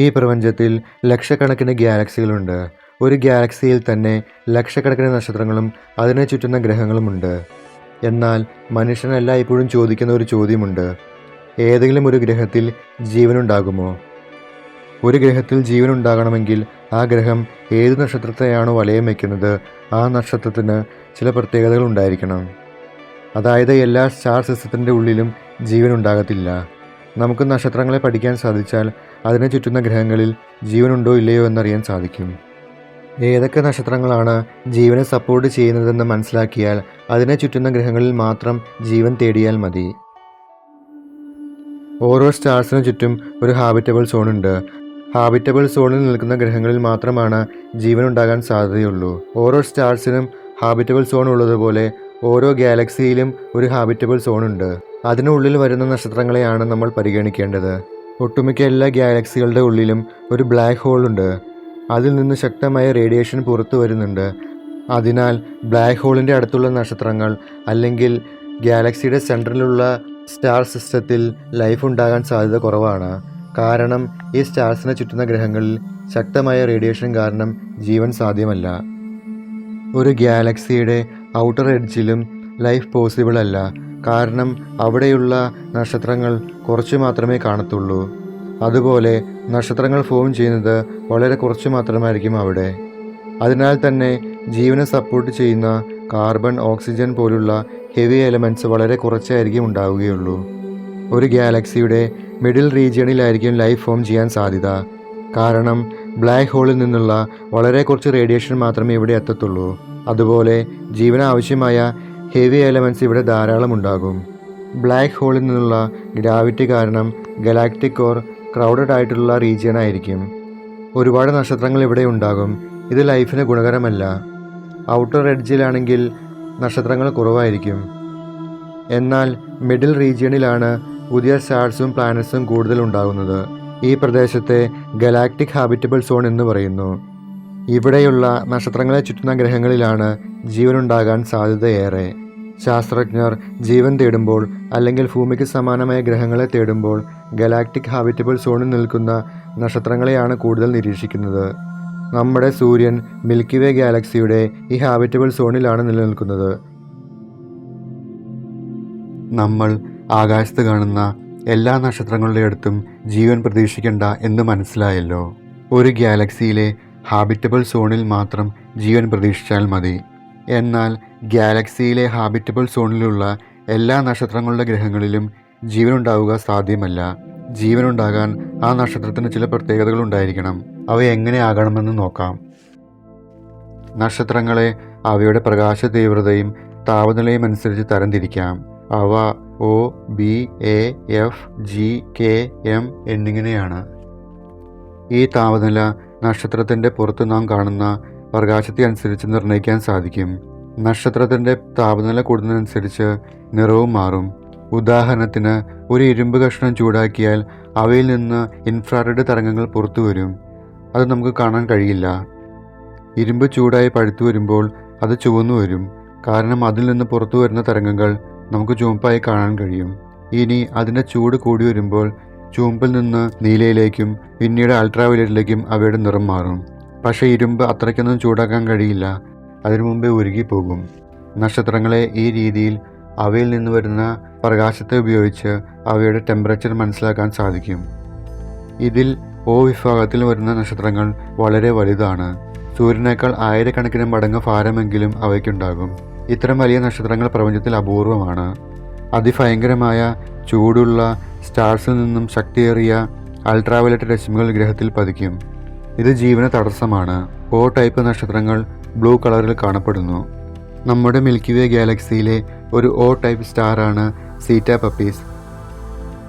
ഈ പ്രപഞ്ചത്തിൽ ലക്ഷക്കണക്കിന് ഗാലക്സികളുണ്ട് ഒരു ഗാലക്സിയിൽ തന്നെ ലക്ഷക്കണക്കിന് നക്ഷത്രങ്ങളും അതിനെ ചുറ്റുന്ന ഗ്രഹങ്ങളുമുണ്ട് എന്നാൽ മനുഷ്യൻ ഇപ്പോഴും ചോദിക്കുന്ന ഒരു ചോദ്യമുണ്ട്. ഏതെങ്കിലും ഒരു ഗ്രഹത്തിൽ ജീവനുണ്ടാകുമോ? ഒരു ഗ്രഹത്തിൽ ജീവൻ ഉണ്ടാകണമെങ്കിൽ ആ ഗ്രഹം ഏത് നക്ഷത്രത്തെയാണോ വലയം വയ്ക്കുന്നത് ആ നക്ഷത്രത്തിന് ചില പ്രത്യേകതകൾ ഉണ്ടായിരിക്കണം. അതായത് എല്ലാ സ്റ്റാർ സിസ്റ്റത്തിന്റെ ഉള്ളിലും ജീവൻ ഉണ്ടാകത്തില്ല നമുക്ക് നക്ഷത്രങ്ങളെ പഠിക്കാൻ സാധിച്ചാൽ അതിനെ ചുറ്റുന്ന ഗ്രഹങ്ങളിൽ ജീവനുണ്ടോ ഇല്ലയോ എന്നറിയാൻ സാധിക്കും. ഏതൊക്കെ നക്ഷത്രങ്ങളാണ് ജീവനെ സപ്പോർട്ട് ചെയ്യുന്നതെന്ന് മനസ്സിലാക്കിയാൽ അതിനെ ചുറ്റുന്ന ഗ്രഹങ്ങളിൽ മാത്രം ജീവൻ തേടിയാൽ മതി. ഓരോ സ്റ്റാർസിനു ചുറ്റും ഒരു ഹാബിറ്റബിൾ സോണുണ്ട് ഹാബിറ്റബിൾ സോണിൽ നിൽക്കുന്ന ഗ്രഹങ്ങളിൽ മാത്രമാണ് ജീവൻ ഉണ്ടാകാൻ സാധ്യതയുള്ളൂ. ഓരോ സ്റ്റാർസിനും ഹാബിറ്റബിൾ സോൺ ഉള്ളതുപോലെ ഓരോ ഗാലക്സിയിലും ഒരു ഹാബിറ്റബിൾ സോണുണ്ട് അതിനുള്ളിൽ വരുന്ന നക്ഷത്രങ്ങളെയാണ് നമ്മൾ പരിഗണിക്കേണ്ടത്. ഒട്ടുമിക്ക എല്ലാ ഗാലക്സികളുടെ ഉള്ളിലും ഒരു ബ്ലാക്ക് ഹോൾ ഉണ്ട്. അതിൽ നിന്ന് ശക്തമായ റേഡിയേഷൻ പുറത്തു വരുന്നുണ്ട്. അതിനാൽ ബ്ലാക്ക് ഹോളിന്റെ അടുത്തുള്ള നക്ഷത്രങ്ങൾ അല്ലെങ്കിൽ ഗാലക്സിയുടെ സെന്ററിലുള്ള സ്റ്റാർ സിസ്റ്റത്തിൽ ലൈഫ് ഉണ്ടാകാൻ സാധ്യത കുറവാണ്. കാരണം ഈ സ്റ്റാർസിനെ ചുറ്റുന്ന ഗ്രഹങ്ങളിൽ ശക്തമായ റേഡിയേഷൻ കാരണം ജീവൻ സാധ്യമല്ല. ഒരു ഗാലക്സിയുടെ ഔട്ടർ എഡ്ജിലും ലൈഫ് പോസിബിൾ അല്ല. കാരണം അവിടെയുള്ള നക്ഷത്രങ്ങൾ കുറച്ച് മാത്രമേ കാണത്തുള്ളൂ. അതുപോലെ നക്ഷത്രങ്ങൾ ഫോം ചെയ്യുന്നത് വളരെ കുറച്ച് മാത്രമായിരിക്കും അവിടെ. അതിനാൽ തന്നെ ജീവനെ സപ്പോർട്ട് ചെയ്യുന്ന കാർബൺ ഓക്സിജൻ പോലുള്ള ഹെവി എലമെന്റ്സ് വളരെ കുറച്ചായിരിക്കും ഉണ്ടാവുകയുള്ളൂ. ഒരു ഗാലക്സിയുടെ മിഡിൽ റീജിയണിലായിരിക്കും ലൈഫ് ഫോം ചെയ്യാൻ സാധ്യത. കാരണം ബ്ലാക്ക് ഹോളിൽ നിന്നുള്ള വളരെ കുറച്ച് റേഡിയേഷൻ മാത്രമേ ഇവിടെ എത്തത്തുള്ളൂ. അതുപോലെ ജീവന ആവശ്യമായ ഹെവി എലമെന്റ്സ് ഇവിടെ ധാരാളം ഉണ്ടാകും. ബ്ലാക്ക് ഹോളിൽ നിന്നുള്ള ഗ്രാവിറ്റി കാരണം ഗലാക്റ്റിക് ഓർ ക്രൗഡഡ് ആയിട്ടുള്ള റീജിയൻ ആയിരിക്കും. ഒരുപാട് നക്ഷത്രങ്ങൾ ഇവിടെ ഉണ്ടാകും. ഇത് ലൈഫിന് ഗുണകരമല്ല. ഔട്ടർ എഡ്ജിലാണെങ്കിൽ നക്ഷത്രങ്ങൾ കുറവായിരിക്കും. എന്നാൽ മിഡിൽ റീജിയണിലാണ് പുതിയ സ്റ്റാർസും പ്ലാനറ്റ്സും കൂടുതൽ ഉണ്ടാകുന്നത്. ഈ പ്രദേശത്തെ ഗലാക്റ്റിക് ഹാബിറ്റബിൾ സോൺ എന്ന് പറയുന്നു. ഇവിടെയുള്ള നക്ഷത്രങ്ങളെ ചുറ്റുന്ന ഗ്രഹങ്ങളിലാണ് ജീവനുണ്ടാകാൻ സാധ്യതയേറെ. ശാസ്ത്രജ്ഞർ ജീവൻ തേടുമ്പോൾ അല്ലെങ്കിൽ ഭൂമിക്ക് സമാനമായ ഗ്രഹങ്ങളെ തേടുമ്പോൾ ഗലാക്റ്റിക് ഹാബിറ്റബിൾ സോണിൽ നിൽക്കുന്ന നക്ഷത്രങ്ങളെയാണ് കൂടുതൽ നിരീക്ഷിക്കുന്നത്. നമ്മുടെ സൂര്യൻ മിൽക്കി വേ ഗാലക്സിയുടെ ഈ ഹാബിറ്റബിൾ സോണിലാണ് നിലനിൽക്കുന്നത്. നമ്മൾ ആകാശത്ത് കാണുന്ന എല്ലാ നക്ഷത്രങ്ങളുടെ അടുത്തും ജീവൻ പ്രതീക്ഷിക്കേണ്ട എന്ന് മനസ്സിലായല്ലോ. ഒരു ഗാലക്സിയിലെ ഹാബിറ്റബിൾ സോണിൽ മാത്രം ജീവൻ പ്രതീക്ഷിച്ചാൽ മതി. എന്നാൽ ഗാലക്സിയിലെ ഹാബിറ്റബിൾ സോണിലുള്ള എല്ലാ നക്ഷത്രങ്ങളുടെ ഗ്രഹങ്ങളിലും ജീവനുണ്ടാവുക സാധ്യമല്ല. ജീവനുണ്ടാകാൻ ആ നക്ഷത്രത്തിന് ചില പ്രത്യേകതകൾ ഉണ്ടായിരിക്കണം. അവ എങ്ങനെ ആകണമെന്ന് നോക്കാം. നക്ഷത്രങ്ങളെ അവയുടെ പ്രകാശ തീവ്രതയും താപനിലയും അനുസരിച്ച് തരംതിരിക്കാം. അവ O B A F G K M എന്നിങ്ങനെയാണ്. ഈ താപനില നക്ഷത്രത്തിന്റെ പുറത്ത് നാം കാണുന്ന പ്രകാശത്തെ അനുസരിച്ച് നിർണയിക്കാൻ സാധിക്കും. നക്ഷത്രത്തിന്റെ താപനില കൂടുന്നതനുസരിച്ച് നിറവും മാറും. ഉദാഹരണത്തിന് ഒരു ഇരുമ്പ് കഷ്ണം ചൂടാക്കിയാൽ അവയിൽ നിന്ന് ഇൻഫ്രാറെഡ് തരംഗങ്ങൾ പുറത്തു വരും. അത് നമുക്ക് കാണാൻ കഴിയില്ല. ഇരുമ്പ് ചൂടായി പഴുത്തു വരുമ്പോൾ അത് ചുവന്നു വരും. കാരണം അതിൽ നിന്ന് പുറത്തു വരുന്ന തരംഗങ്ങൾ നമുക്ക് ചുവപ്പായി കാണാൻ കഴിയും. ഇനി അതിന്റെ ചൂട് കൂടി വരുമ്പോൾ ചുവപ്പിൽ നിന്ന് നീലയിലേക്കും പിന്നീട് അൾട്രാവയലറ്റിലേക്കും അവയുടെ നിറം മാറും. പക്ഷേ ഇരുമ്പ് അത്രയ്ക്കൊന്നും ചൂടാക്കാൻ കഴിയില്ല. അതിനു മുമ്പേ ഉരുകിപ്പോകും. നക്ഷത്രങ്ങളെ ഈ രീതിയിൽ അവയിൽ നിന്ന് വരുന്ന പ്രകാശത്തെ ഉപയോഗിച്ച് അവയുടെ ടെമ്പറേച്ചർ മനസ്സിലാക്കാൻ സാധിക്കും. ഇതിൽ ഓ വിഭാഗത്തിൽ വരുന്ന നക്ഷത്രങ്ങൾ വളരെ വലുതാണ്. സൂര്യനേക്കാൾ ആയിരക്കണക്കിന് മടങ്ങ് ഭാരമെങ്കിലും അവയ്ക്കുണ്ടാകും. ഇത്തരം വലിയ നക്ഷത്രങ്ങൾ പ്രപഞ്ചത്തിൽ അപൂർവമാണ്. അതിഭയങ്കരമായ ചൂടുള്ള സ്റ്റാർസിൽ നിന്നും ശക്തിയേറിയ അൾട്രാവയലറ്റ് രശ്മികൾ ഗ്രഹത്തിൽ പതിക്കും. ഇത് ജീവന തടസ്സമാണ്. ഓ ടൈപ്പ് നക്ഷത്രങ്ങൾ ബ്ലൂ കളറിൽ കാണപ്പെടുന്നു. നമ്മുടെ മിൽക്കി വേ ഗാലക്സിയിലെ ഒരു ഓ ടൈപ്പ് സ്റ്റാറാണ് സീറ്റ പപ്പീസ്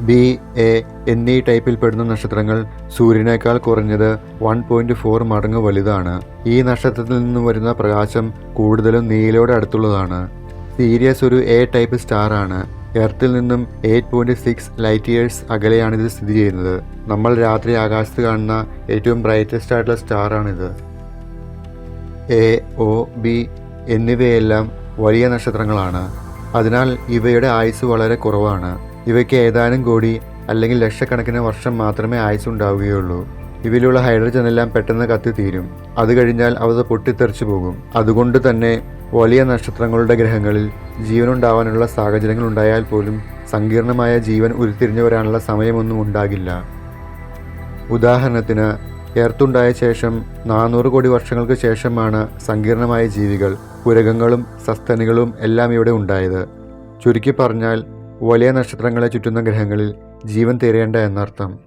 ബി എ എന്നീ ടൈപ്പിൽപ്പെടുന്ന നക്ഷത്രങ്ങൾ സൂര്യനേക്കാൾ കുറഞ്ഞത് വൺ പോയിന്റ് ഫോർ മടങ്ങ് വലുതാണ്. ഈ നക്ഷത്രത്തിൽ നിന്നും വരുന്ന പ്രകാശം കൂടുതലും നീലയോട് അടുത്തുള്ളതാണ്. സീരിയസ് ഒരു എ ടൈപ്പ് സ്റ്റാർ ആണ്. എർത്തിൽ നിന്നും eight point six light years അകലെയാണ് ഇത് സ്ഥിതി ചെയ്യുന്നത്. നമ്മൾ രാത്രി ആകാശത്ത് കാണുന്ന ഏറ്റവും ബ്രൈറ്റസ്റ്റ് ആയിട്ടുള്ള സ്റ്റാറാണിത് എ ഒ ബി എന്നിവയെല്ലാം വലിയ നക്ഷത്രങ്ങളാണ്. അതിനാൽ ഇവയുടെ ആയുസ് വളരെ കുറവാണ്. ഇവയ്ക്ക് ഏതാനും കോടി അല്ലെങ്കിൽ ലക്ഷക്കണക്കിന് വർഷം മാത്രമേ ആയുസ് ഉണ്ടാവുകയുള്ളൂ ഇവയിലുള്ള ഹൈഡ്രജൻ എല്ലാം പെട്ടെന്ന് കത്തിത്തീരും അത് കഴിഞ്ഞാൽ അവ പൊട്ടിത്തെറിച്ചു പോകും. അതുകൊണ്ട് തന്നെ വലിയ നക്ഷത്രങ്ങളുടെ ഗ്രഹങ്ങളിൽ ജീവനുണ്ടാവാനുള്ള സാഹചര്യങ്ങൾ ഉണ്ടായാൽ പോലും സങ്കീർണമായ ജീവൻ ഉരുത്തിരിഞ്ഞു വരാനുള്ള സമയമൊന്നും ഉണ്ടാകില്ല. ഉദാഹരണത്തിന് എർത്തുണ്ടായ ശേഷം നാനൂറ് കോടി വർഷങ്ങൾക്ക് ശേഷമാണ് സങ്കീർണമായ ജീവികൾ പുരകങ്ങളും സസ്തനികളും എല്ലാം ഇവിടെ ഉണ്ടായത്. ചുരുക്കി പറഞ്ഞാൽ വലിയ നക്ഷത്രങ്ങളെ ചുറ്റുന്ന ഗ്രഹങ്ങളിൽ ജീവൻ തിരയേണ്ട എന്നർത്ഥം.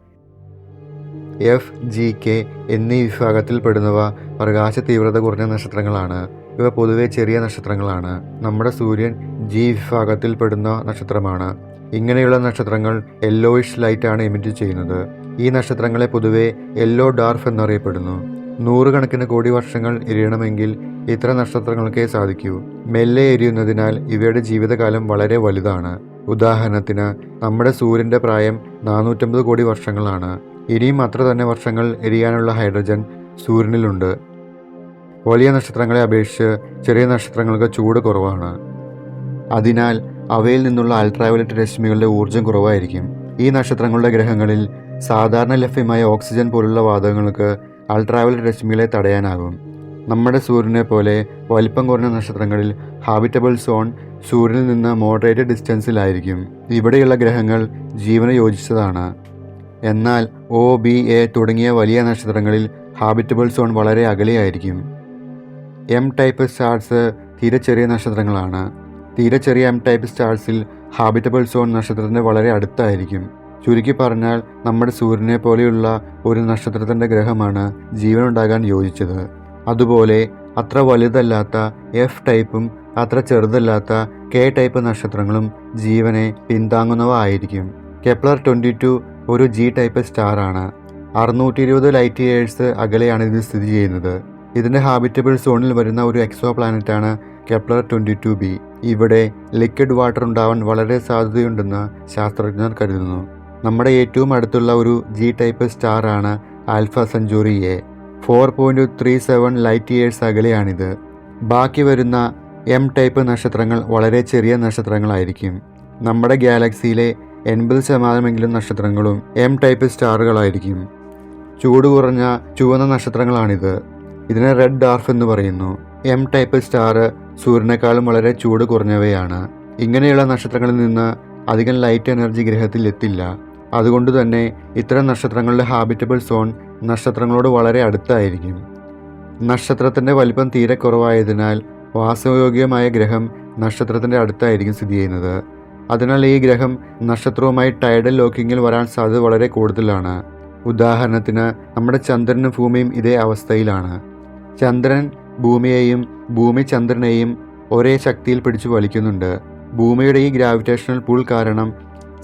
എഫ് ജി കെ എന്നീ വിഭാഗത്തിൽപ്പെടുന്നവ പ്രകാശ തീവ്രത കുറഞ്ഞ നക്ഷത്രങ്ങളാണ്. ഇവ പൊതുവെ ചെറിയ നക്ഷത്രങ്ങളാണ്. നമ്മുടെ സൂര്യൻ ജി വിഭാഗത്തിൽപ്പെടുന്ന നക്ഷത്രമാണ്. ഇങ്ങനെയുള്ള നക്ഷത്രങ്ങൾ യെല്ലോയിഷ് ലൈറ്റാണ് എമിറ്റ് ചെയ്യുന്നത്. ഈ നക്ഷത്രങ്ങളെ പൊതുവെ യെല്ലോ ഡാർഫ് എന്നറിയപ്പെടുന്നു. നൂറുകണക്കിന് കോടി വർഷങ്ങൾ എരിയണമെങ്കിൽ ഇത്ര നക്ഷത്രങ്ങൾക്കേ സാധിക്കൂ. മെല്ലെ എരിയുന്നതിനാൽ ഇവയുടെ ജീവിതകാലം വളരെ വലുതാണ്. ഉദാഹരണത്തിന് നമ്മുടെ സൂര്യന്റെ പ്രായം നാനൂറ്റമ്പത് കോടി വർഷങ്ങളാണ്. ഇനിയും അത്ര തന്നെ വർഷങ്ങൾ എരിയാനുള്ള ഹൈഡ്രജൻ സൂര്യനിലുണ്ട്. വലിയ നക്ഷത്രങ്ങളെ അപേക്ഷിച്ച് ചെറിയ നക്ഷത്രങ്ങൾക്ക് ചൂട് കുറവാണ്. അതിനാൽ അവയിൽ നിന്നുള്ള അൾട്രാവയലറ്റ് രശ്മികളുടെ ഊർജം കുറവായിരിക്കും. ഈ നക്ഷത്രങ്ങളുടെ ഗ്രഹങ്ങളിൽ സാധാരണ ലഭ്യമായ ഓക്സിജൻ പോലുള്ള വാതകങ്ങൾക്ക് അൾട്രാവയലറ്റ് രശ്മികളെ തടയാനാകും. നമ്മുടെ സൂര്യനെ പോലെ വലിപ്പം കുറഞ്ഞ നക്ഷത്രങ്ങളിൽ ഹാബിറ്റബിൾ സോൺ സൂര്യനിൽ നിന്ന് മോഡറേറ്റ് ഡിസ്റ്റൻസിലായിരിക്കും ഇവിടെയുള്ള ഗ്രഹങ്ങൾ ജീവന് യോജിച്ചതാണ്. എന്നാൽ ഒ ബി എ തുടങ്ങിയ വലിയ നക്ഷത്രങ്ങളിൽ ഹാബിറ്റബിൾ സോൺ വളരെ അകലെയായിരിക്കും. എം ടൈപ്പ് സ്റ്റാർസ് തീരെ ചെറിയ നക്ഷത്രങ്ങളാണ്. തീരെ ചെറിയ എം ടൈപ്പ് സ്റ്റാർസിൽ ഹാബിറ്റബിൾ സോൺ നക്ഷത്രത്തിന്റെ വളരെ അടുത്തായിരിക്കും. ചുരുക്കി പറഞ്ഞാൽ നമ്മുടെ സൂര്യനെ പോലെയുള്ള ഒരു നക്ഷത്രത്തിന്റെ ഗ്രഹമാണ് ജീവനുണ്ടാകാൻ യോജിച്ചത്. അതുപോലെ അത്ര വലുതല്ലാത്ത എഫ് ടൈപ്പും അത്ര ചെറുതല്ലാത്ത കെ ടൈപ്പ് നക്ഷത്രങ്ങളും ജീവനെ പിന്താങ്ങുന്നവ ആയിരിക്കും. കെപ്ലർ ട്വന്റി ടു ഒരു ജി ടൈപ്പ് സ്റ്റാർ ആണ്. അറുന്നൂറ്റി ഇരുപത് ലൈറ്റ് ഇയേഴ്സ് അകലെയാണ് ഇത് സ്ഥിതി ചെയ്യുന്നത്. ഇതിന്റെ ഹാബിറ്റബിൾ സോണിൽ വരുന്ന ഒരു എക്സോ പ്ലാനറ്റാണ് കെപ്ലർ ട്വന്റി ടു ബി ഇവിടെ ലിക്വിഡ് വാട്ടർ ഉണ്ടാവാൻ വളരെ സാധ്യതയുണ്ടെന്ന് ശാസ്ത്രജ്ഞർ കരുതുന്നു. നമ്മുടെ ഏറ്റവും അടുത്തുള്ള ഒരു ജി ടൈപ്പ് സ്റ്റാർ ആണ് alpha centauri A four point three seven light years അകലെയാണിത്. ബാക്കി വരുന്ന എം ടൈപ്പ് നക്ഷത്രങ്ങൾ വളരെ ചെറിയ നക്ഷത്രങ്ങളായിരിക്കും. നമ്മുടെ ഗാലക്സിയിലെ എൺപത് ശതമാനമെങ്കിലും നക്ഷത്രങ്ങളും എം ടൈപ്പ് സ്റ്റാറുകളായിരിക്കും. ചൂട് കുറഞ്ഞ ചുവന്ന നക്ഷത്രങ്ങളാണിത്. ഇതിനെ റെഡ് ഡാർഫ് എന്ന് പറയുന്നു. എം ടൈപ്പ് സ്റ്റാർ സൂര്യനേക്കാളും വളരെ ചൂട് കുറഞ്ഞവയാണ്. ഇങ്ങനെയുള്ള നക്ഷത്രങ്ങളിൽ നിന്ന് അധികം ലൈറ്റ് എനർജി ഗ്രഹത്തിൽ എത്തില്ല. അതുകൊണ്ട് തന്നെ ഇത്തരം നക്ഷത്രങ്ങളുടെ ഹാബിറ്റബിൾ സോൺ നക്ഷത്രങ്ങളോട് വളരെ അടുത്തായിരിക്കും. നക്ഷത്രത്തിന്റെ വലിപ്പം തീരെ കുറവായതിനാൽ വാസയോഗ്യമായ ഗ്രഹം നക്ഷത്രത്തിന്റെ അടുത്തായിരിക്കും സ്ഥിതി ചെയ്യുന്നത്. അതിനാൽ ഈ ഗ്രഹം നക്ഷത്രവുമായി ടൈഡൽ ലോക്കിങ്ങിൽ വരാൻ സാധ്യത വളരെ കൂടുതലാണ്. ഉദാഹരണത്തിന് നമ്മുടെ ചന്ദ്രനും ഭൂമിയും ഇതേ അവസ്ഥയിലാണ്. ചന്ദ്രൻ ഭൂമിയെയും ഭൂമി ചന്ദ്രനെയും ഒരേ ശക്തിയിൽ പിടിച്ചു വലിക്കുന്നുണ്ട്. ഭൂമിയുടെ ഈ ഗ്രാവിറ്റേഷണൽ പുൾ കാരണം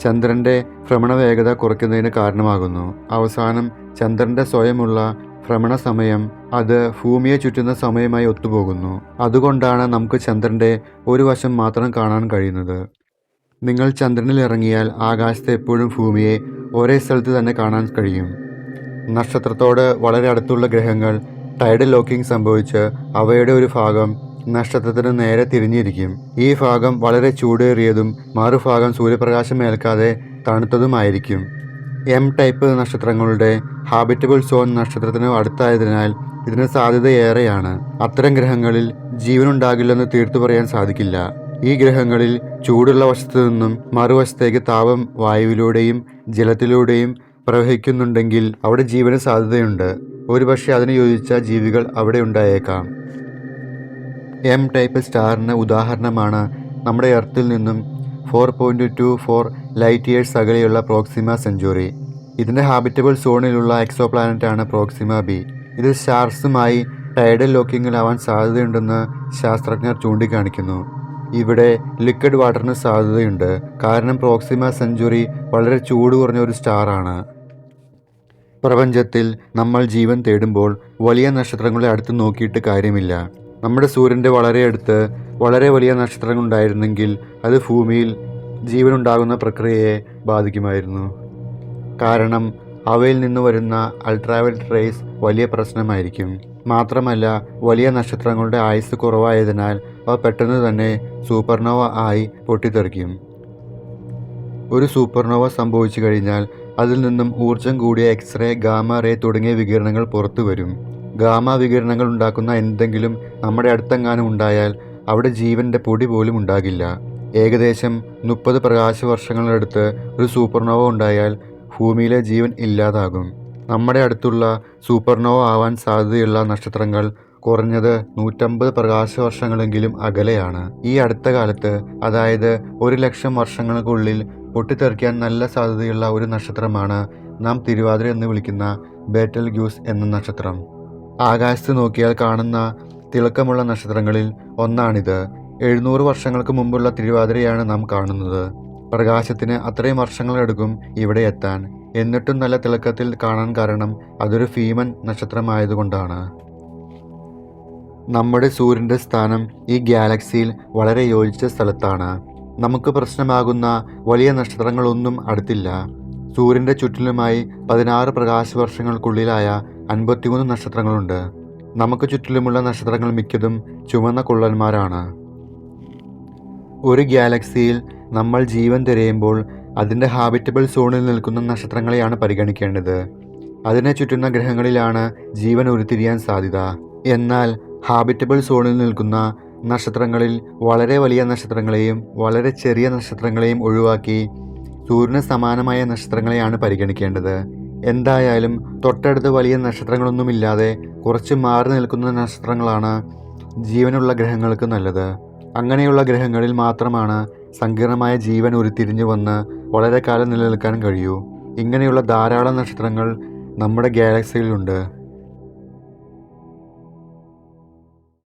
ചന്ദ്രന്റെ ഭ്രമണ വേഗത കുറയ്ക്കുന്നതിന് കാരണമാകുന്നു. അവസാനം ചന്ദ്രന്റെ സ്വയമുള്ള ഭ്രമണ സമയം അത് ഭൂമിയെ ചുറ്റുന്ന സമയമായി ഒത്തുപോകുന്നു. അതുകൊണ്ടാണ് നമുക്ക് ചന്ദ്രന്റെ ഒരു വശം മാത്രം കാണാൻ കഴിയുന്നത്. നിങ്ങൾ ചന്ദ്രനിൽ ഇറങ്ങിയാൽ ആകാശത്ത് എപ്പോഴും ഭൂമിയെ ഒരേ സ്ഥലത്ത് തന്നെ കാണാൻ കഴിയും. നക്ഷത്രത്തോട് വളരെ അടുത്തുള്ള ഗ്രഹങ്ങൾ ടൈഡൽ ലോക്കിംഗ് സംഭവിച്ച് അവയുടെ ഒരു ഭാഗം നക്ഷത്രത്തിന് നേരെ തിരിഞ്ഞിരിക്കും. ഈ ഭാഗം വളരെ ചൂടേറിയതും മറുഭാഗം സൂര്യപ്രകാശം ഏൽക്കാതെ തണുത്തതുമായിരിക്കും. എം ടൈപ്പ് നക്ഷത്രങ്ങളുടെ ഹാബിറ്റബിൾ സോൺ നക്ഷത്രത്തിന് അടുത്തായതിനാൽ ഇതിന് സാധ്യതയേറെയാണ് അത്തരം ഗ്രഹങ്ങളിൽ ജീവനുണ്ടാകില്ലെന്ന് തീർത്തു പറയാൻ സാധിക്കില്ല. ഈ ഗ്രഹങ്ങളിൽ ചൂടുള്ള വശത്തു നിന്നും മറുവശത്തേക്ക് താപം വായുവിലൂടെയും ജലത്തിലൂടെയും പ്രവഹിക്കുന്നുണ്ടെങ്കിൽ അവിടെ ജീവന് സാധ്യതയുണ്ട്. ഒരുപക്ഷെ അതിന് യോജിച്ച ജീവികൾ അവിടെ ഉണ്ടായേക്കാം. എം ടൈപ്പ് സ്റ്റാറിന് ഉദാഹരണമാണ് നമ്മുടെ എർത്തിൽ നിന്നും four point two four light years അകലെയുള്ള പ്രോക്സിമ സെഞ്ചുറി ഇതിന്റെ ഹാബിറ്റബിൾ സോണിലുള്ള എക്സോ പ്ലാനറ്റാണ് പ്രോക്സിമ ബി ഇത് സ്റ്റാർസുമായി ടൈഡൽ ലോക്കിങ്ങിലാവാൻ സാധ്യതയുണ്ടെന്ന് ശാസ്ത്രജ്ഞർ ചൂണ്ടിക്കാണിക്കുന്നു. ഇവിടെ ലിക്വിഡ് വാട്ടറിന് സാധ്യതയുണ്ട്. കാരണം പ്രോക്സിമ സെഞ്ചുറി വളരെ ചൂട് കുറഞ്ഞ ഒരു സ്റ്റാറാണ് പ്രപഞ്ചത്തിൽ നമ്മൾ ജീവൻ തേടുമ്പോൾ വലിയ നക്ഷത്രങ്ങളെ അടുത്ത് നോക്കിയിട്ട് കാര്യമില്ല. നമ്മുടെ സൂര്യന്റെ വളരെ അടുത്ത് വളരെ വലിയ നക്ഷത്രങ്ങൾ ഉണ്ടായിരുന്നെങ്കിൽ അത് ഭൂമിയിൽ ജീവനുണ്ടാകുന്ന പ്രക്രിയയെ ബാധിക്കുമായിരുന്നു. കാരണം അവയിൽ നിന്ന് വരുന്ന അൾട്രാവയലറ്റ് റേസ് വലിയ പ്രശ്നമായിരിക്കും. മാത്രമല്ല വലിയ നക്ഷത്രങ്ങളുടെ ആയുസ് കുറവായതിനാൽ അവ പെട്ടെന്ന് തന്നെ സൂപ്പർനോവ ആയി പൊട്ടിത്തെറിക്കും. ഒരു സൂപ്പർനോവ സംഭവിച്ചു കഴിഞ്ഞാൽ അതിൽ നിന്നും ഊർജം കൂടിയ എക്സ്റേ ഗാമ റേ തുടങ്ങിയ വികിരണങ്ങൾ പുറത്തു വരും. ഗാമ വികിരണങ്ങൾ ഉണ്ടാക്കുന്ന എന്തെങ്കിലും നമ്മുടെ അടുത്തെങ്ങാനും ഉണ്ടായാൽ അവിടെ ജീവന്റെ പൊടി പോലും ഉണ്ടാകില്ല. ഏകദേശം മുപ്പത് പ്രകാശ വർഷങ്ങളടുത്ത് ഒരു സൂപ്പർനോവ ഉണ്ടായാൽ ഭൂമിയിലെ ജീവൻ ഇല്ലാതാകും. നമ്മുടെ അടുത്തുള്ള സൂപ്പർനോവ ആവാൻ സാധ്യതയുള്ള നക്ഷത്രങ്ങൾ കുറഞ്ഞത് നൂറ്റമ്പത് പ്രകാശ വർഷങ്ങളെങ്കിലും അകലെയാണ്. ഈ അടുത്ത കാലത്ത് അതായത് ഒരു ലക്ഷം വർഷങ്ങൾക്കുള്ളിൽ പൊട്ടിത്തെറിക്കാൻ നല്ല സാധ്യതയുള്ള ഒരു നക്ഷത്രമാണ് നാം തിരുവാതിര എന്ന് വിളിക്കുന്ന ബേറ്റൽ ഗ്യൂസ് എന്ന നക്ഷത്രം. ആകാശത്ത് നോക്കിയാൽ കാണുന്ന തിളക്കമുള്ള നക്ഷത്രങ്ങളിൽ ഒന്നാണിത്. എഴുന്നൂറ് വർഷങ്ങൾക്ക് മുമ്പുള്ള തിരുവാതിരയാണ് നാം കാണുന്നത്. പ്രകാശത്തിന് അത്രയും വർഷങ്ങളെടുക്കും ഇവിടെ എത്താൻ. എന്നിട്ടും നല്ല തിളക്കത്തിൽ കാണാൻ കാരണം അതൊരു ഭീമൻ നക്ഷത്രമായതുകൊണ്ടാണ്. നമ്മുടെ സൂര്യന്റെ സ്ഥാനം ഈ ഗാലക്സിയിൽ വളരെ യോജിച്ച സ്ഥലത്താണ്. നമുക്ക് പ്രശ്നമാകുന്ന വലിയ നക്ഷത്രങ്ങളൊന്നും അടുത്തില്ല. സൂര്യന്റെ ചുറ്റിലുമായി പതിനാറ് പ്രകാശവർഷങ്ങൾക്കുള്ളിലായ അൻപത്തിമൂന്ന് നക്ഷത്രങ്ങളുണ്ട്. നമുക്ക് ചുറ്റിലുമുള്ള നക്ഷത്രങ്ങൾ മിക്കതും ചുമന്ന കുള്ളന്മാരാണ്. ഒരു ഗാലക്സിയിൽ നമ്മൾ ജീവൻ തിരയുമ്പോൾ അതിന്റെ ഹാബിറ്റബിൾ സോണിൽ നിൽക്കുന്ന നക്ഷത്രങ്ങളെയാണ് പരിഗണിക്കേണ്ടത്. അതിനെ ചുറ്റുന്ന ഗ്രഹങ്ങളിലാണ് ജീവൻ ഉരുത്തിരിയാൻ സാധ്യത. എന്നാൽ ഹാബിറ്റബിൾ സോണിൽ നിൽക്കുന്ന നക്ഷത്രങ്ങളിൽ വളരെ വലിയ നക്ഷത്രങ്ങളെയും വളരെ ചെറിയ നക്ഷത്രങ്ങളെയും ഒഴിവാക്കി സൂര്യന് സമാനമായ നക്ഷത്രങ്ങളെയാണ് പരിഗണിക്കേണ്ടത്. എന്തായാലും തൊട്ടടുത്ത് വലിയ നക്ഷത്രങ്ങളൊന്നുമില്ലാതെ കുറച്ച് മാറി നിൽക്കുന്ന നക്ഷത്രങ്ങളാണ് ജീവനുള്ള ഗ്രഹങ്ങൾക്ക് നല്ലത്. അങ്ങനെയുള്ള ഗ്രഹങ്ങളിൽ മാത്രമാണ് സങ്കീർണമായ ജീവൻ ഉരുത്തിരിഞ്ഞു വന്ന് വളരെ കാലം നിലനിൽക്കാൻ കഴിയൂ. ഇങ്ങനെയുള്ള ധാരാളം നക്ഷത്രങ്ങൾ നമ്മുടെ ഗാലക്സിയിലുണ്ട്